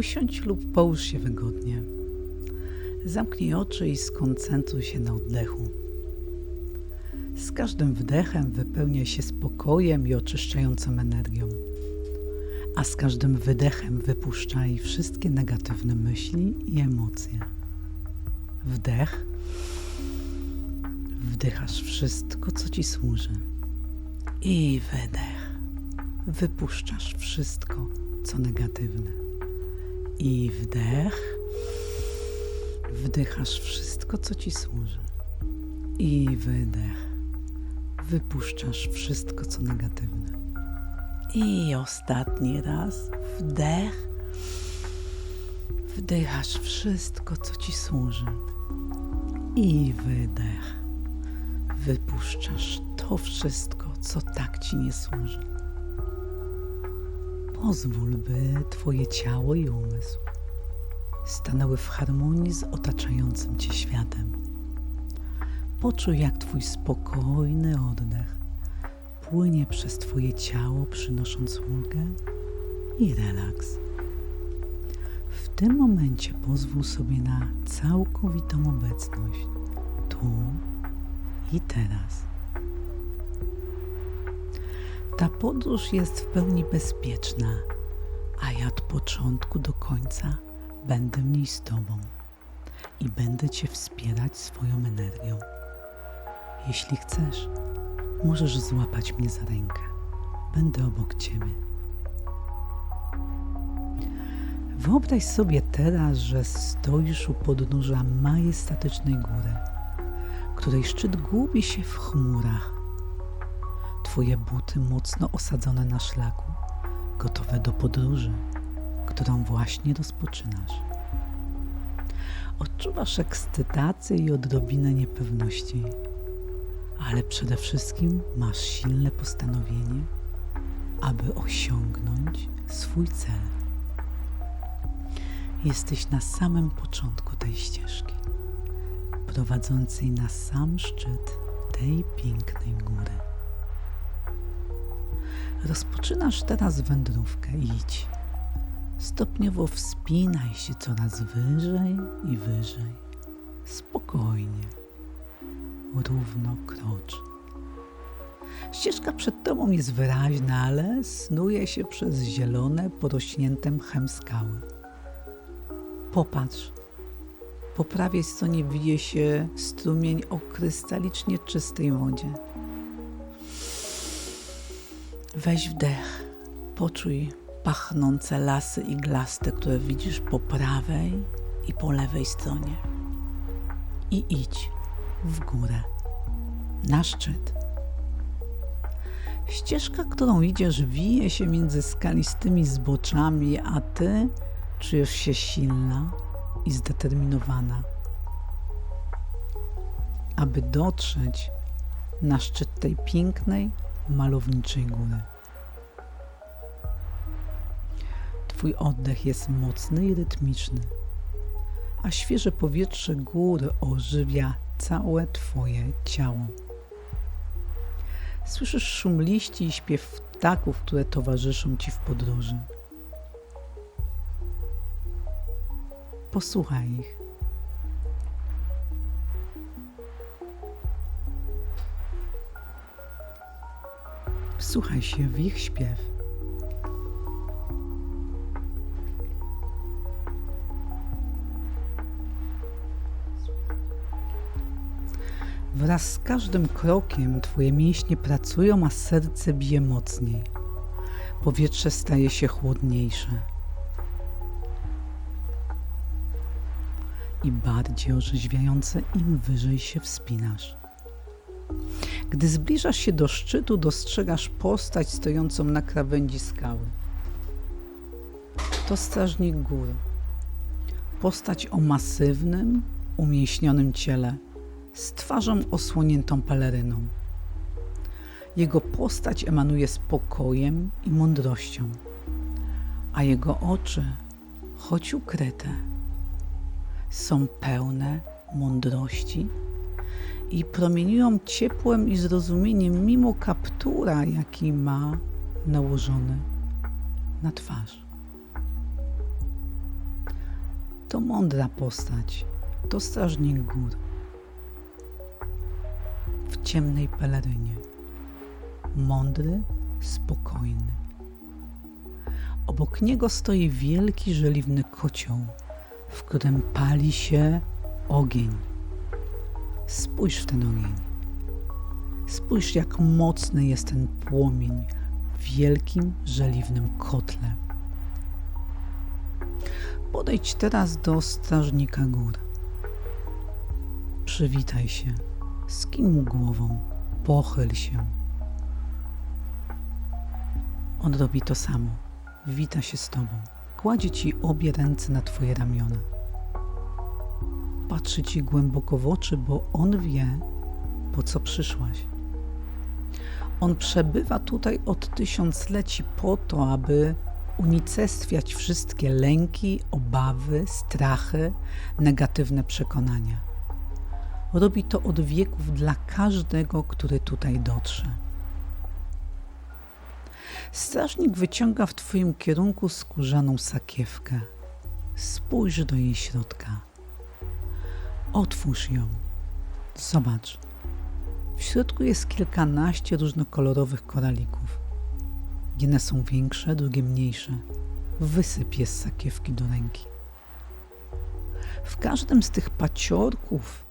Usiądź lub połóż się wygodnie. Zamknij oczy i skoncentruj się na oddechu. Z każdym wdechem wypełniaj się spokojem i oczyszczającą energią, a z każdym wydechem wypuszczaj wszystkie negatywne myśli i emocje. Wdech. Wdychasz wszystko, co ci służy. I wydech. Wypuszczasz wszystko, co negatywne. I wdech. Wdychasz wszystko, co ci służy. I wydech. Wypuszczasz wszystko, co negatywne. I ostatni raz wdech. Wdychasz wszystko, co ci służy. I wydech. Wypuszczasz to wszystko, co tak ci nie służy. Pozwól, by Twoje ciało i umysł stanęły w harmonii z otaczającym Cię światem. Poczuj, jak Twój spokojny oddech płynie przez Twoje ciało, przynosząc ulgę i relaks. W tym momencie pozwól sobie na całkowitą obecność tu i teraz. Ta podróż jest w pełni bezpieczna, a ja od początku do końca będę w niej z Tobą i będę Cię wspierać swoją energią. Jeśli chcesz, możesz złapać mnie za rękę. Będę obok Ciebie. Wyobraź sobie teraz, że stoisz u podnóża majestatycznej góry, której szczyt gubi się w chmurach. Twoje buty mocno osadzone na szlaku, gotowe do podróży, którą właśnie rozpoczynasz. Odczuwasz ekscytację i odrobinę niepewności, ale przede wszystkim masz silne postanowienie, aby osiągnąć swój cel. Jesteś na samym początku tej ścieżki, prowadzącej na sam szczyt tej pięknej góry. Rozpoczynasz teraz wędrówkę. Idź. Stopniowo wspinaj się coraz wyżej i wyżej. Spokojnie. Równo krocz. Ścieżka przed tobą jest wyraźna, ale snuje się przez zielone, porośnięte mchem skały. Popatrz. Po prawej stronie wije się strumień o krystalicznie czystej wodzie. Weź wdech. Poczuj pachnące lasy iglaste, które widzisz po prawej i po lewej stronie. I idź w górę, na szczyt. Ścieżka, którą idziesz, wije się między skalistymi zboczami, a ty czujesz się silna i zdeterminowana, aby dotrzeć na szczyt tej pięknej, malowniczej góry. Twój oddech jest mocny i rytmiczny, a świeże powietrze góry ożywia całe Twoje ciało. Słyszysz szum liści i śpiew ptaków, które towarzyszą Ci w podróży. Posłuchaj ich. Wsłuchaj się w ich śpiew. Wraz z każdym krokiem Twoje mięśnie pracują, a serce bije mocniej. Powietrze staje się chłodniejsze i bardziej orzeźwiające, im wyżej się wspinasz. Gdy zbliżasz się do szczytu, dostrzegasz postać stojącą na krawędzi skały. To strażnik góry. Postać o masywnym, umięśnionym ciele z twarzą osłoniętą peleryną. Jego postać emanuje spokojem i mądrością, a jego oczy, choć ukryte, są pełne mądrości i promieniują ciepłem i zrozumieniem mimo kaptura, jaki ma nałożony na twarz. To mądra postać. To strażnik gór. W ciemnej pelerynie. Mądry, spokojny. Obok niego stoi wielki żeliwny kocioł, w którym pali się ogień. Spójrz w ten ogień. Spójrz, jak mocny jest ten płomień w wielkim żeliwnym kotle. Podejdź teraz do strażnika gór. Przywitaj się, skin mu głową, pochyl się. On robi to samo. Wita się z tobą. Kładzie ci obie ręce na twoje ramiona. Patrzy ci głęboko w oczy, bo on wie, po co przyszłaś. On przebywa tutaj od tysiącleci po to, aby unicestwiać wszystkie lęki, obawy, strachy, negatywne przekonania. Robi to od wieków dla każdego, który tutaj dotrze. Strażnik wyciąga w twoim kierunku skórzaną sakiewkę. Spójrz do jej środka. Otwórz ją. Zobacz. W środku jest kilkanaście różnokolorowych koralików. Jedne są większe, drugie mniejsze. Wysyp je z sakiewki do ręki. W każdym z tych paciorków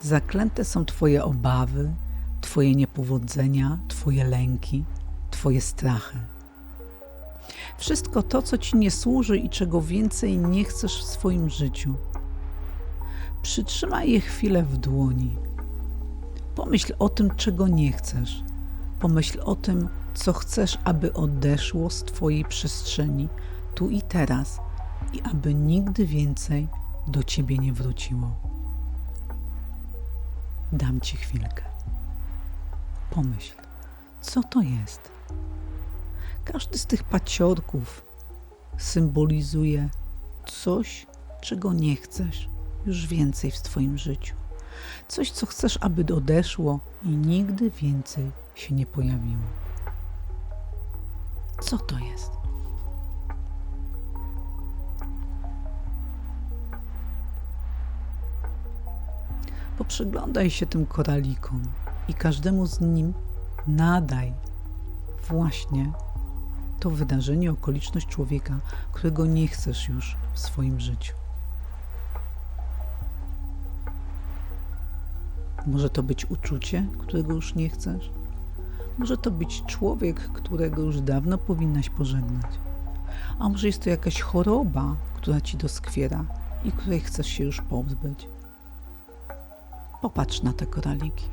zaklęte są Twoje obawy, Twoje niepowodzenia, Twoje lęki, Twoje strachy. Wszystko to, co Ci nie służy i czego więcej nie chcesz w swoim życiu. Przytrzymaj je chwilę w dłoni. Pomyśl o tym, czego nie chcesz. Pomyśl o tym, co chcesz, aby odeszło z Twojej przestrzeni tu i teraz i aby nigdy więcej do Ciebie nie wróciło. Dam Ci chwilkę. Pomyśl, co to jest? Każdy z tych paciorków symbolizuje coś, czego nie chcesz już więcej w Twoim życiu. Coś, co chcesz, aby odeszło i nigdy więcej się nie pojawiło. Co to jest? Poprzyglądaj się tym koralikom i każdemu z nim nadaj właśnie to wydarzenie, okoliczność człowieka, którego nie chcesz już w swoim życiu. Może to być uczucie, którego już nie chcesz? Może to być człowiek, którego już dawno powinnaś pożegnać. A może jest to jakaś choroba, która ci doskwiera i której chcesz się już pozbyć. Popatrz na te koraliki.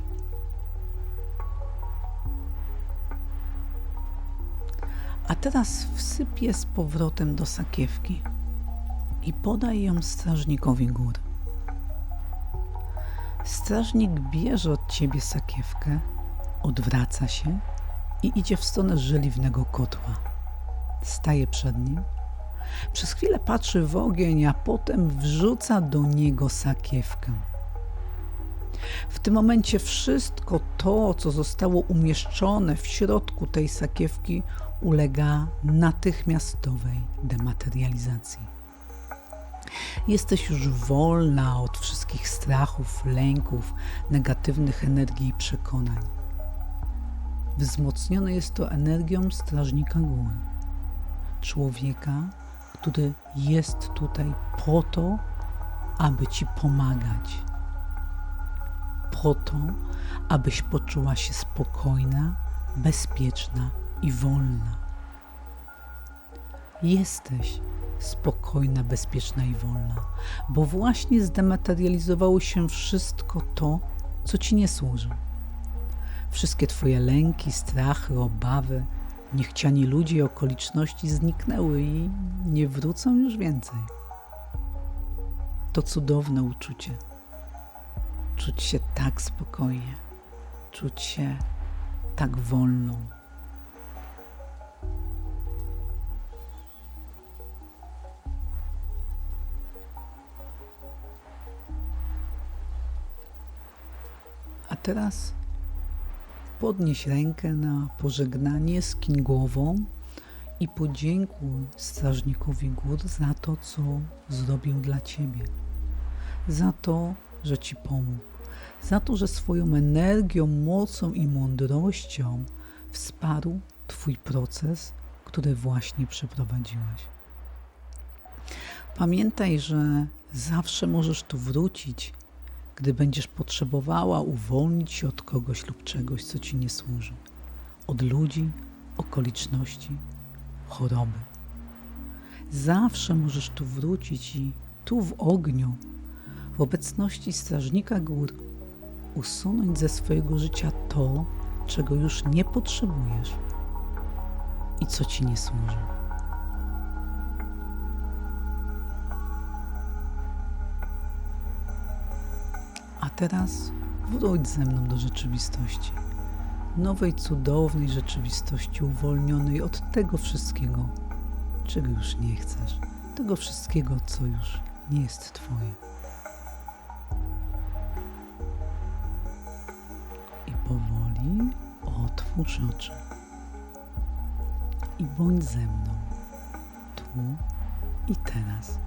A teraz wsyp je z powrotem do sakiewki i podaj ją strażnikowi gór. Strażnik bierze od ciebie sakiewkę, odwraca się i idzie w stronę żeliwnego kotła. Staje przed nim. Przez chwilę patrzy w ogień, a potem wrzuca do niego sakiewkę. W tym momencie wszystko to, co zostało umieszczone w środku tej sakiewki, ulega natychmiastowej dematerializacji. Jesteś już wolna od wszystkich strachów, lęków, negatywnych energii i przekonań. Wzmocnione jest to energią strażnika gór, człowieka, który jest tutaj po to, aby ci pomagać, po to, abyś poczuła się spokojna, bezpieczna i wolna. Jesteś spokojna, bezpieczna i wolna, bo właśnie zdematerializowało się wszystko to, co ci nie służy. Wszystkie twoje lęki, strachy, obawy, niechciani ludzie i okoliczności zniknęły i nie wrócą już więcej. To cudowne uczucie. Czuć się tak spokojnie, czuć się tak wolną. Teraz podnieś rękę na pożegnanie, skiń głową i podziękuj strażnikowi gór za to, co zrobił dla ciebie, za to, że ci pomógł, za to, że swoją energią, mocą i mądrością wsparł Twój proces, który właśnie przeprowadziłeś. Pamiętaj, że zawsze możesz tu wrócić, gdy będziesz potrzebowała uwolnić się od kogoś lub czegoś, co ci nie służy, od ludzi, okoliczności, choroby. Zawsze możesz tu wrócić i tu w ogniu, w obecności strażnika gór, usunąć ze swojego życia to, czego już nie potrzebujesz i co ci nie służy. Teraz wróć ze mną do rzeczywistości. Nowej, cudownej rzeczywistości, uwolnionej od tego wszystkiego, czego już nie chcesz, tego wszystkiego, co już nie jest Twoje. I powoli otwórz oczy. I bądź ze mną, tu i teraz.